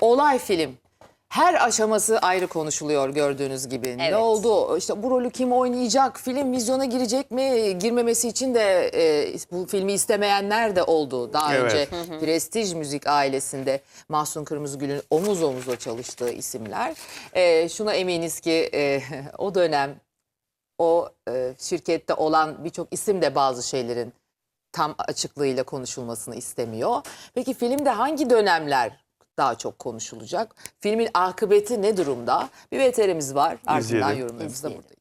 Olay film. Her aşaması ayrı konuşuluyor gördüğünüz gibi. Evet. Ne oldu? İşte bu rolü kim oynayacak? Film vizyona girecek mi? Girmemesi için de e, bu filmi istemeyenler de oldu. Daha Evet. önce Prestij Müzik ailesinde Mahsun Kırmızıgül'ün omuz omuzla çalıştığı isimler. E, şuna eminiz ki e, o dönem o e, şirkette olan birçok isim de bazı şeylerin tam açıklığıyla konuşulmasını istemiyor. Peki filmde hangi dönemler daha çok konuşulacak? Filmin akıbeti ne durumda? Bir veterimiz var. Ardından İzleyelim. yorumlarımız da İzleyelim. buradayız.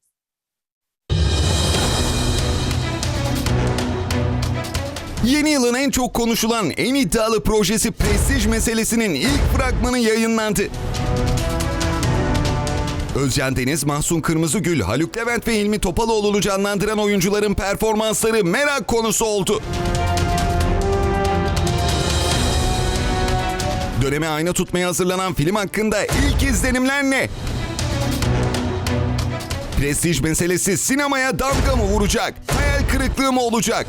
Yeni yılın en çok konuşulan, en iddialı projesi Prestij meselesinin ilk fragmanı yayınlandı. Özcan Deniz, Mahsun Kırmızıgül, Haluk Levent ve Hilmi Topaloğlu'nu canlandıran oyuncuların performansları merak konusu oldu. Döneme ayna tutmaya hazırlanan film hakkında ilk izlenimler ne? Prestij meselesi sinemaya damga mı vuracak? Hayal kırıklığı mı olacak?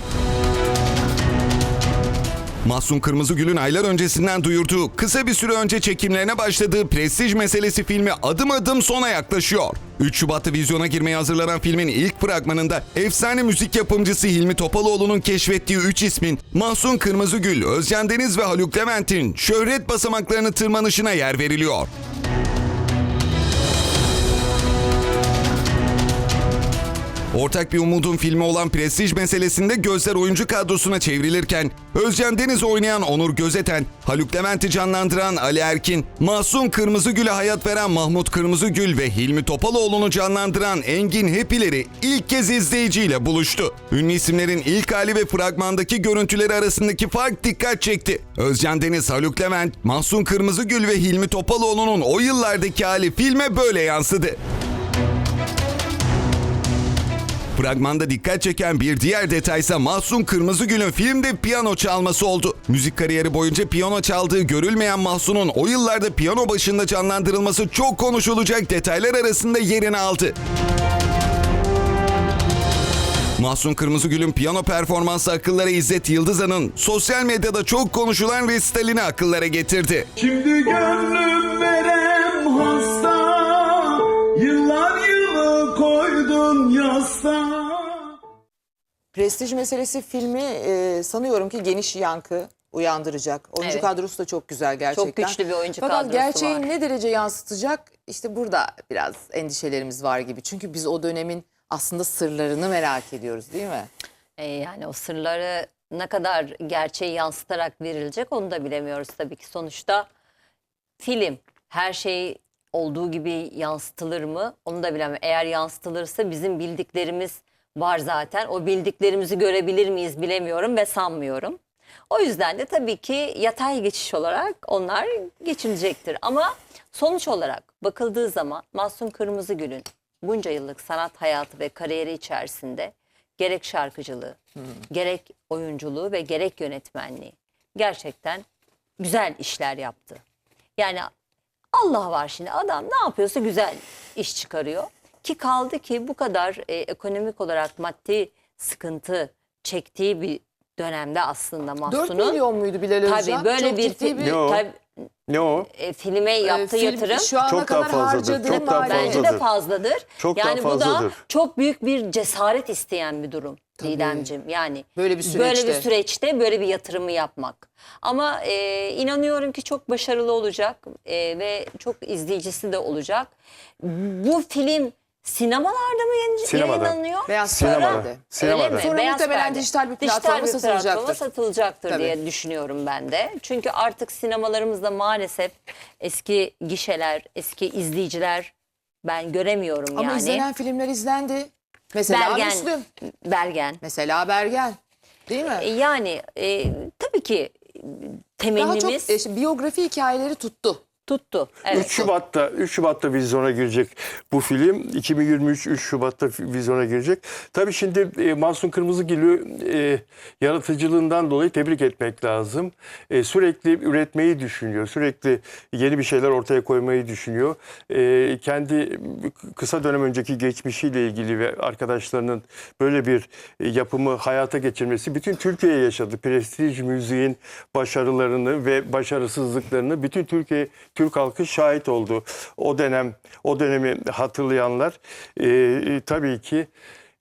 Mahsun Kırmızıgül'ün aylar öncesinden duyurduğu, kısa bir süre önce çekimlerine başladığı Prestij meselesi filmi adım adım sona yaklaşıyor. 3 Şubat'ta vizyona girmeye hazırlanan filmin ilk fragmanında efsane müzik yapımcısı Hilmi Topaloğlu'nun keşfettiği 3 ismin Mahsun Kırmızıgül, Özcan Deniz ve Haluk Levent'in şöhret basamaklarını tırmanışına yer veriliyor. Ortak bir umudun filmi olan Prestij meselesinde gözler oyuncu kadrosuna çevrilirken Özcan Deniz oynayan Onur Gözeten, Haluk Levent'i canlandıran Ali Erkin, Mahsun Kırmızıgül'e hayat veren Mahmut Kırmızıgül ve Hilmi Topaloğlu'nu canlandıran Engin Hepileri ilk kez izleyiciyle buluştu. Ünlü isimlerin ilk hali ve fragmandaki görüntüleri arasındaki fark dikkat çekti. Özcan Deniz, Haluk Levent, Mahsun Kırmızıgül ve Hilmi Topaloğlu'nun o yıllardaki hali filme böyle yansıdı. Fragmanda dikkat çeken bir diğer detaysa Mahsun Kırmızıgül'ün filmde piyano çalması oldu. Müzik kariyeri boyunca piyano çaldığı görülmeyen Mahsun'un o yıllarda piyano başında canlandırılması çok konuşulacak detaylar arasında yerini aldı. Mahsun Kırmızıgül'ün piyano performansı akıllara İzzet Yıldızan'ın sosyal medyada çok konuşulan resitalini akıllara getirdi. Şimdi gönlüm verem yasta Prestij meselesi filmi e, sanıyorum ki geniş yankı uyandıracak. Oyuncu Evet. kadrosu da çok güzel gerçekten. güçlü bir oyuncu Fakat kadrosu gerçeği var. ne derece yansıtacak? İşte burada biraz endişelerimiz var gibi. Çünkü biz o dönemin aslında sırlarını merak ediyoruz değil mi? E, yani o sırları ne kadar gerçeği yansıtarak verilecek onu da bilemiyoruz tabii ki. Sonuçta film her şey olduğu gibi yansıtılır mı onu da bilemiyorum. Eğer yansıtılırsa bizim bildiklerimiz var zaten. O bildiklerimizi görebilir miyiz bilemiyorum ve sanmıyorum. O yüzden de tabii ki yatay geçiş olarak onlar geçilecektir. Ama sonuç olarak bakıldığı zaman Mahsun Kırmızıgül'ün bunca yıllık sanat hayatı ve kariyeri içerisinde gerek şarkıcılığı, gerek oyunculuğu ve gerek yönetmenliği gerçekten güzel işler yaptı. Yani Allah var şimdi adam ne yapıyorsa güzel iş çıkarıyor. Ki kaldı ki bu kadar e, ekonomik olarak maddi sıkıntı çektiği bir dönemde aslında 4 Mahsun'un. milyon muydu Bilal Özcan? Tabii böyle Çok bir, ciddi bir tabii, Ne o? e, filme e, yaptığı film yatırım Şu ana Çok daha kadar fazladır, harcadığı çok daha maliyet- bence de fazladır. fazladır. Çok daha yani bu da fazladır. çok büyük bir cesaret isteyen bir durum Didemciğim. Yani Böyle bir böyle süreçte. bir süreçte böyle bir yatırımı yapmak. Ama e, inanıyorum ki çok başarılı olacak e, ve çok izleyicisi de olacak. Bu film sinemalarda mı yayın- Sinemada. yayınlanıyor? Beyaz Sinemada. Perde. Sinemada. Öyle mi? Sonra Beyaz muhtemelen perde. dijital bir Dijital platforma bir satılacaktır. platforma satılacaktır Tabii. diye düşünüyorum ben de. Çünkü artık sinemalarımızda maalesef eski gişeler, eski izleyiciler ben göremiyorum Ama yani. izlenen filmler izlendi. Mesela Bergen. Müslüm. Bergen. Mesela Bergen. Değil mi? E, Yani e, tabii ki e, Daha temennimiz çok e, işte biyografi hikayeleri tuttu. Tuttu. 3 Evet. Şubat'ta 3 Şubat'ta vizyona girecek bu film. 2023 3 Şubat'ta vizyona girecek. Tabii şimdi e, Mahsun Kırmızıgül'ü e, yaratıcılığından dolayı tebrik etmek lazım. E, sürekli üretmeyi düşünüyor. Sürekli yeni bir şeyler ortaya koymayı düşünüyor. E, kendi kısa dönem önceki geçmişiyle ilgili ve arkadaşlarının böyle bir e, yapımı hayata geçirmesi bütün Türkiye'ye yaşadı. Prestij müziğin başarılarını ve başarısızlıklarını bütün Türkiye Türk halkı şahit oldu. O dönem o dönemi hatırlayanlar e, e, tabii ki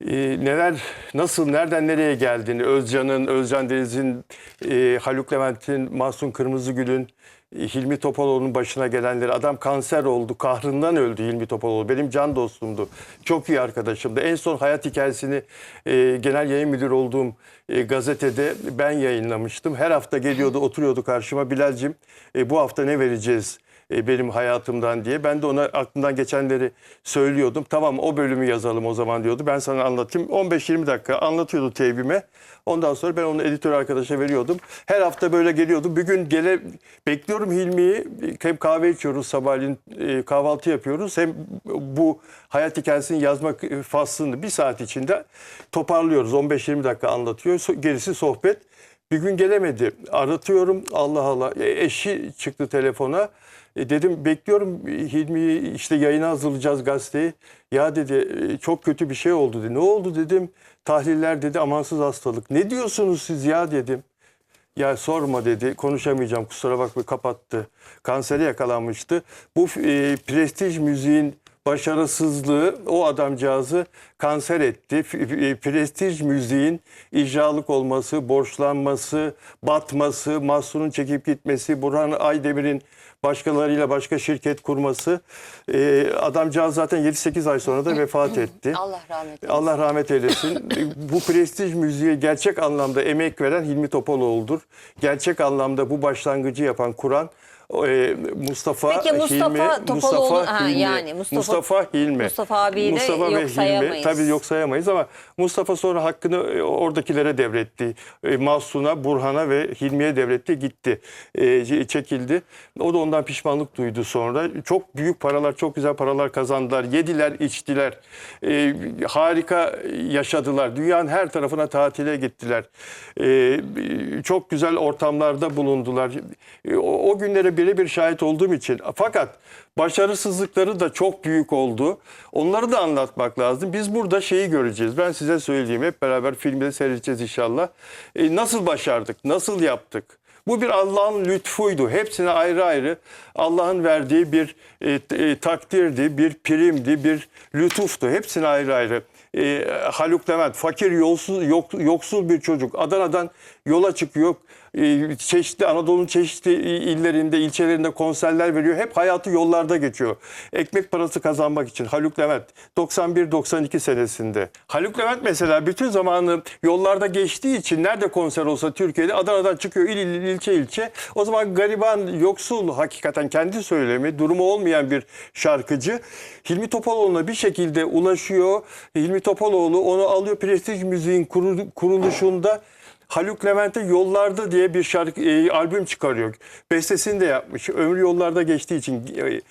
e, neler nasıl nereden nereye geldiğini Özcan'ın, Özcan Deniz'in, e, Haluk Levent'in, Mahsun Kırmızıgül'ün Hilmi Topaloğlu'nun başına gelenleri. Adam kanser oldu, kahrından öldü Hilmi Topaloğlu. Benim can dostumdu. Çok iyi arkadaşımdı. En son hayat hikayesini e, genel yayın müdürü olduğum e, gazetede ben yayınlamıştım. Her hafta geliyordu, oturuyordu karşıma. Bilal'cim e, bu hafta ne vereceğiz? E, benim hayatımdan diye. Ben de ona aklımdan geçenleri söylüyordum. Tamam o bölümü yazalım o zaman diyordu. Ben sana anlatayım. 15-20 dakika anlatıyordu teybime. Ondan sonra ben onu editör arkadaşa veriyordum. Her hafta böyle geliyordu. Bir gün gele bekliyorum Hilmi'yi. Hem kahve içiyoruz sabahleyin e, kahvaltı yapıyoruz. Hem bu hayat hikayesini yazmak e, faslını bir saat içinde toparlıyoruz. 15-20 dakika anlatıyor. Gerisi sohbet. Bir gün gelemedi. Aratıyorum. Allah Allah. E, eşi çıktı telefona. E, dedim bekliyorum Hilmi'yi işte yayına hazırlayacağız gazeteyi. Ya dedi e, çok kötü bir şey oldu dedi. Ne oldu dedim. Tahliller dedi amansız hastalık. Ne diyorsunuz siz ya dedim. Ya sorma dedi konuşamayacağım kusura bakma kapattı. Kansere yakalanmıştı. Bu e, prestij müziğin başarısızlığı o adamcağızı kanser etti. E, Prestij müziğin icralık olması, borçlanması, batması, Mahsun'un çekip gitmesi, Burhan Aydemir'in başkalarıyla başka şirket kurması. E, adamcağız zaten 7-8 ay sonra da vefat etti. Allah rahmet eylesin. Allah rahmet eylesin. bu prestij müziğe gerçek anlamda emek veren Hilmi Topaloğlu'dur. Gerçek anlamda bu başlangıcı yapan, kuran e, Mustafa Peki Mustafa Hilmi, Topaloğlu- ha, Hilmi, yani Mustafa- Mustafa Hilmi. Mustafa abiyi de Mustafa yok ve sayamayız. Hilmi. Tabii yok sayamayız ama Mustafa sonra hakkını e, oradakilere devretti. E, Mahsun'a, Burhan'a ve Hilmi'ye devretti gitti. E, çekildi. O da ondan pişmanlık duydu sonra. Çok büyük paralar, çok güzel paralar kazandılar. Yediler, içtiler. E, harika yaşadılar. Dünyanın her tarafına tatile gittiler. E, çok güzel ortamlarda bulundular. E, o, o günlere birebir şahit olduğum için. Fakat başarısızlıkları da çok büyük oldu. Onları da anlatmak lazım. Biz burada şeyi göreceğiz. Ben size söyleyeyim. Hep beraber filmde seyredeceğiz inşallah. E, nasıl başardık? Nasıl yaptık? Bu bir Allah'ın lütfuydu. Hepsine ayrı ayrı Allah'ın verdiği bir e, e, takdirdi, bir primdi, bir lütuftu. Hepsine ayrı ayrı. E, Haluk Levent fakir, yolsuz, yok, yoksul bir çocuk. Adana'dan yola çıkıyor. E, çeşitli Anadolu'nun çeşitli illerinde, ilçelerinde konserler veriyor. Hep hayatı yollarda geçiyor. Ekmek parası kazanmak için Haluk Levent 91-92 senesinde. Haluk Levent mesela bütün zamanı yollarda geçtiği için nerede konser olsa Türkiye'de Adana'dan çıkıyor il, il, ilçe ilçe. O zaman gariban, yoksul hakikaten kendi söylemi, durumu olmayan bir şarkıcı. Hilmi Topaloğlu'na bir şekilde ulaşıyor. Hilmi Topaloğlu onu alıyor prestij müziğin kurul- kuruluşunda. Haluk Levent'e Yollarda diye bir şarkı e, albüm çıkarıyor. Bestesini de yapmış. Ömrü yollarda geçtiği için e,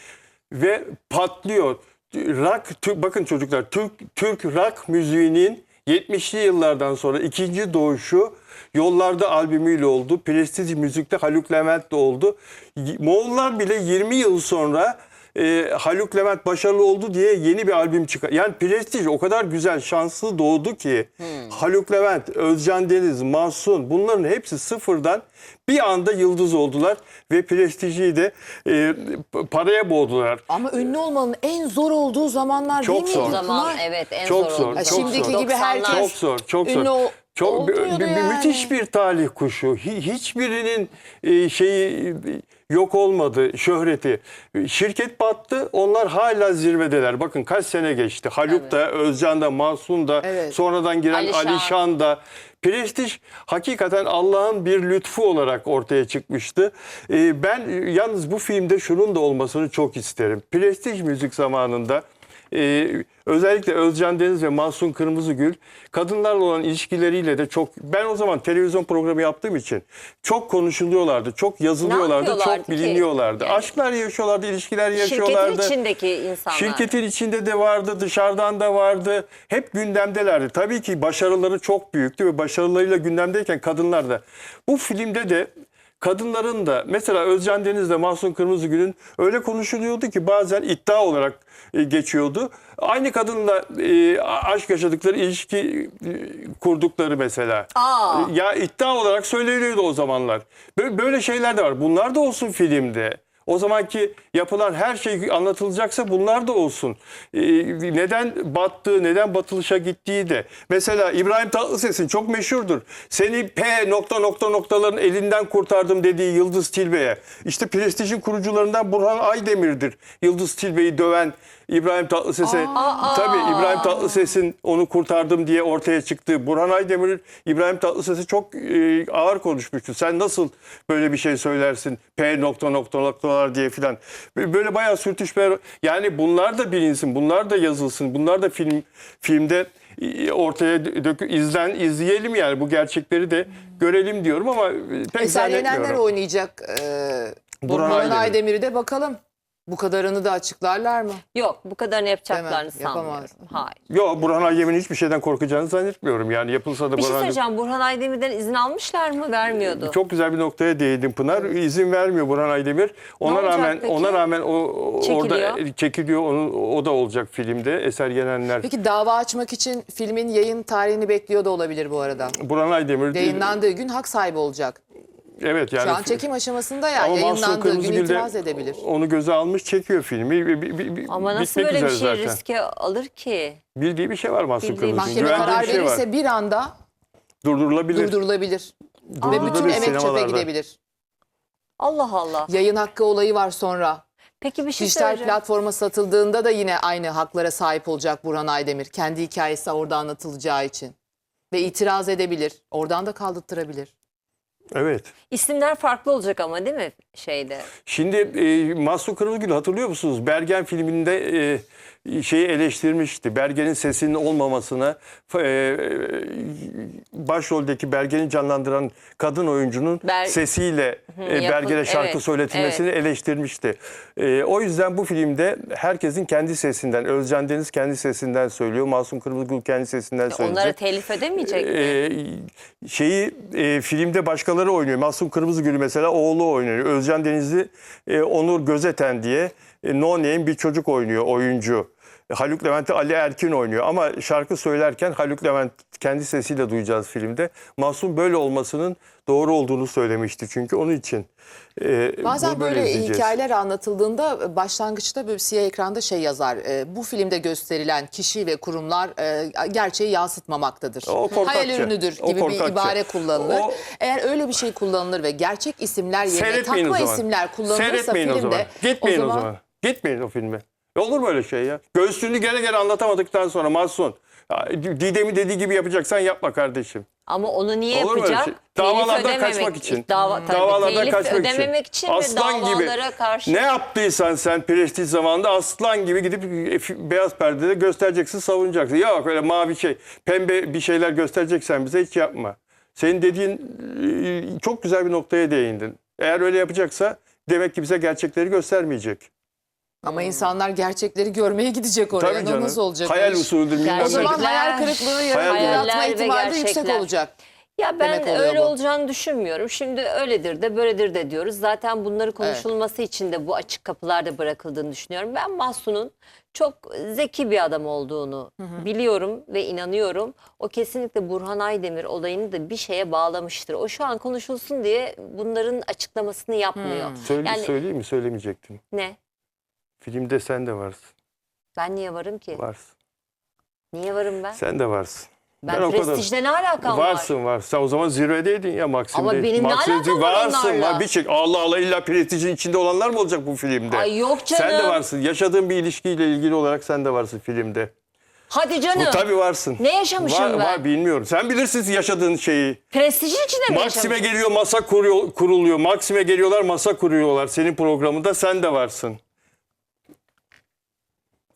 ve patlıyor. Rock Türk bakın çocuklar Türk Türk rock müziğinin 70'li yıllardan sonra ikinci doğuşu Yollarda albümüyle oldu. Prestij müzikte Haluk Levent de oldu. Moğollar bile 20 yıl sonra e, Haluk Levent başarılı oldu diye yeni bir albüm çıkar. Yani Prestij o kadar güzel, şanslı doğdu ki Haluk Levent, Özcan Deniz, Mahsun bunların hepsi sıfırdan bir anda yıldız oldular ve Prestij'i de e, paraya boğdular. Ama ünlü olmanın en zor olduğu zamanlar Çok değil mi? zor. O zaman evet en Çok zor, zor, çok şimdiki zor. gibi herkes 90'lar. Çok zor, çok zor. ünlü ol- çok bir- bir- yani. müthiş bir talih kuşu. Hi- Hiçbirinin e, şeyi yok olmadı şöhreti. Şirket battı. Onlar hala zirvedeler. Bakın kaç sene geçti. Haluk da, Özcan da, Mahsun da, Evet. sonradan giren Alişan. Alişan da. Prestij hakikaten Allah'ın bir lütfu olarak ortaya çıkmıştı. E, ben yalnız bu filmde şunun da olmasını çok isterim. Prestij müzik zamanında ee, özellikle Özcan Deniz ve Mahsun Kırmızıgül kadınlarla olan ilişkileriyle de çok ben o zaman televizyon programı yaptığım için çok konuşuluyorlardı, çok yazılıyorlardı, yapıyorlardı çok ki? biliniyorlardı. Yani- Aşklar yaşıyorlardı, ilişkiler Şirketin yaşıyorlardı. içindeki insanlar. Şirketin içinde de vardı, dışarıdan da vardı. Hep gündemdelerdi. Tabii ki başarıları çok büyüktü ve başarılarıyla gündemdeyken kadınlar da. Bu filmde de kadınların da mesela Özcan Deniz'le Mahsun Kırmızıgül'ün öyle konuşuluyordu ki bazen iddia olarak e, geçiyordu. Aynı kadınla e, aşk yaşadıkları ilişki e, kurdukları mesela. Aa. Ya iddia olarak söyleniyordu o zamanlar. Böyle şeyler de var. Bunlar da olsun filmde. O zamanki yapılan her şey anlatılacaksa bunlar da olsun. Ee, neden battığı, neden batılışa gittiği de. Mesela İbrahim Tatlıses'in çok meşhurdur. Seni P nokta nokta noktaların elinden kurtardım dediği Yıldız Tilbe'ye. İşte Prestij'in kurucularından Burhan Aydemir'dir. Yıldız Tilbe'yi döven İbrahim Tatlıses'e. Tabii İbrahim Tatlıses'in onu kurtardım diye ortaya çıktığı. Burhan Aydemir İbrahim Tatlıses'e çok e, ağır konuşmuştu. Sen nasıl böyle bir şey söylersin? P nokta nokta noktalar diye filan. Böyle bayağı sürtüşme. Yani bunlar da bilinsin, bunlar da yazılsın, bunlar da film filmde e, ortaya dök izlen izleyelim yani bu gerçekleri de görelim diyorum ama e, pek Eser Yenenler zannetmiyorum. oynayacak. Ee, Burhan Burhan Aydemir. Aydemir'i de bakalım. Bu kadarını da açıklarlar mı? Yok bu kadarını yapacaklarını mi? sanmıyorum. Yapamaz. Hayır. Yok Burhan Aydemir'in hiçbir şeyden korkacağını zannetmiyorum. Yani yapılsa da Bir şey Burhan söyleyeceğim. Burhan Aydemir'den izin almışlar mı? Vermiyordu. Çok güzel bir noktaya değindin Pınar. İzin vermiyor Burhan Aydemir. Ona rağmen peki? ona rağmen o Çekiliyor. orada çekiliyor. Onun o da olacak filmde. Eser Yenenler. Peki dava açmak için filmin yayın tarihini bekliyor da olabilir bu arada. Burhan Aydemir. Yayınlandığı gün hak sahibi olacak. Evet yani. Şu an çekim aşamasında ya Ama yayınlandığı gün itiraz edebilir. Onu göze almış çekiyor filmi. Bi- bi- bi- Ama nasıl böyle bir şey zaten. riske alır ki? Bildiği bir şey var Mahsun Bildiği- Kırmızıgül. Mahkeme karar bir şey var. verirse bir anda Durdurulabilir. durdurulabilir. Ve bütün emek çöpe gidebilir. Allah Allah. Yayın hakkı olayı var sonra. Peki bir şey Dijital söyleyeceğim. platforma satıldığında da yine aynı haklara sahip olacak Burhan Aydemir. Kendi hikayesi orada anlatılacağı için. Ve itiraz edebilir. Oradan da kaldırtırabilir. Evet. İsimler farklı olacak ama değil mi şeyde? Şimdi e, Mahsun Kırmızıgül hatırlıyor musunuz? Bergen filminde e, şeyi eleştirmişti. Bergen'in sesinin olmamasına e, başroldeki Bergen'i canlandıran kadın oyuncunun Ber- sesiyle e, Bergen'e şarkı evet, söyletilmesini eleştirmişti. E, o yüzden bu filmde herkesin kendi sesinden, Özcan Deniz kendi sesinden söylüyor. Mahsun Kırmızıgül kendi sesinden söyleyecek. Onlara telif ödemeyecek mi? Ee, şeyi e, filmde başkaları oynuyor. Masum Kırmızıgül mesela oğlu oynuyor. Özcan Denizli e, Onur Gözeten diye e, no name bir çocuk oynuyor oyuncu. Haluk Levent'i Ali Erkin oynuyor ama şarkı söylerken Haluk Levent kendi sesiyle duyacağız filmde. Masum böyle olmasının doğru olduğunu söylemişti çünkü onun için. e, Bazen böyle izleyeceğiz. hikayeler anlatıldığında başlangıçta böyle siyah ekranda şey yazar. e, bu filmde gösterilen kişi ve kurumlar e, gerçeği yansıtmamaktadır. O korkakça. Hayal ürünüdür O gibi bir ibare kullanılır. O- Eğer öyle bir şey kullanılır ve gerçek isimler yerine takma o zaman. isimler kullanılırsa Seyretmeyin filmde o zaman. Gitmeyin o zaman. Gitmeyin o filme. Ya Olur mu öyle şey ya? Göğsünü gene gene anlatamadıktan sonra Mahsun. ya Didem'i dediği gibi yapacaksan yapma kardeşim. Ama onu niye Olur mu öyle yapacak? şey? Telif Davalardan ödememek- kaçmak için. Dava, tabii, Davalardan telif kaçmak ödememek için, Aslan ve gibi. davalara karşı. Ne yaptıysan sen prestij zamanında aslan gibi gidip e, beyaz perdede göstereceksin, savunacaksın. Yok öyle mavi şey, pembe bir şeyler göstereceksen bize hiç yapma. Senin dediğin e, çok güzel bir noktaya değindin. Eğer öyle yapacaksa demek ki bize gerçekleri göstermeyecek. Ama insanlar gerçekleri görmeye gidecek oraya. Tabii canım. Nasıl olacak? Hayal iş? usulüdür. bilmem O Gerçekler- zaman hayal kırıklığı Hayaller yaratma ve ihtimali de yüksek gerçekler. olacak. Ya ben demek oluyor öyle bu. olacağını düşünmüyorum. Şimdi öyledir de böyledir de diyoruz. Zaten bunları konuşulması için de bu açık kapılarda bırakıldığını düşünüyorum. Ben Mahsun'un çok zeki bir adam olduğunu biliyorum ve inanıyorum. O kesinlikle Burhan Aydemir olayını da bir şeye bağlamıştır. O şu an konuşulsun diye bunların açıklamasını yapmıyor. Söyle, Yani Söyleyeyim mi? Söylemeyecektim. ne? Filmde sen de varsın. Ben niye varım ki? Varsın. Niye varım ben? Sen de varsın. Ben, kadar- prestijle ne alakam var? Varsın var. Sen o zaman zirvedeydin ya Maksim'de. Ama benim ne Maksim'de alakam var varsın onlarla? var. Bir şey. Allah Allah illa prestijin içinde olanlar mı olacak bu filmde? Ay yok canım. Sen de varsın. Yaşadığın bir ilişkiyle ilgili olarak sen de varsın filmde. Hadi canım. Bu tabii varsın. Ne yaşamışım var, ben? Var bilmiyorum. Sen bilirsin yaşadığın şeyi. Prestijin içinde mi Maksim'e geliyor masa kuruyor, kuruluyor. Maksim'e geliyorlar masa kuruyorlar. Senin programında sen de varsın.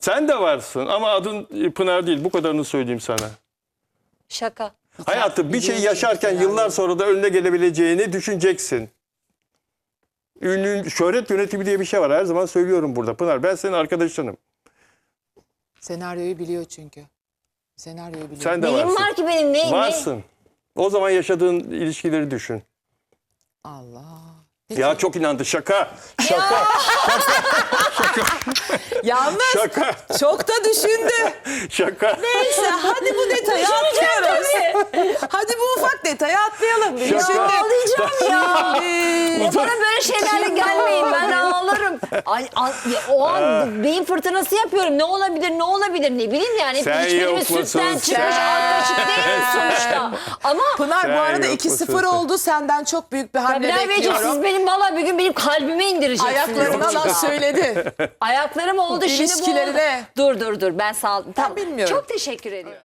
Sen de varsın ama adın Pınar değil. Bu kadarını söyleyeyim sana. Şaka. Hayatım bir şey yaşarken yıllar sonra da önüne gelebileceğini düşüneceksin. Ünlü, şöhret yönetimi diye bir şey var. Her zaman söylüyorum burada. Pınar ben senin arkadaşınım. Senaryoyu biliyor çünkü. Senaryoyu biliyor. Sen de Neyim varsın. var ki benim neyim? Varsın. O zaman yaşadığın ilişkileri düşün. Allah. Ya çok inandı. Şaka. Şaka. Yalnız Şaka. çok da düşündü. Şaka. Neyse hadi bu detayı atlıyoruz. hadi bu ufak detayı atlayalım. Şaka. Düşündü. Ağlayacağım ya. Şimdi- Bana böyle şeylerle gelmeyin. Ay, ay, ya, o an beyin fırtınası yapıyorum. Ne olabilir ne olabilir ne bileyim yani. Sen Hiçbirimiz sütten çıkmış kaşık değiliz sonuçta. Ama Pınar bu Sen arada yok 2-0 musun? oldu. Senden çok büyük bir hamle Bilal Beyciğim bekliyorum. siz benim valla bir gün benim kalbime indireceksiniz. Ayaklarına Yok. laf söyledi. Ayaklarım oldu şimdi bu oldu. İlişkilerine. Dur dur dur ben sağ... Tamam. bilmiyorum. Çok teşekkür ediyorum.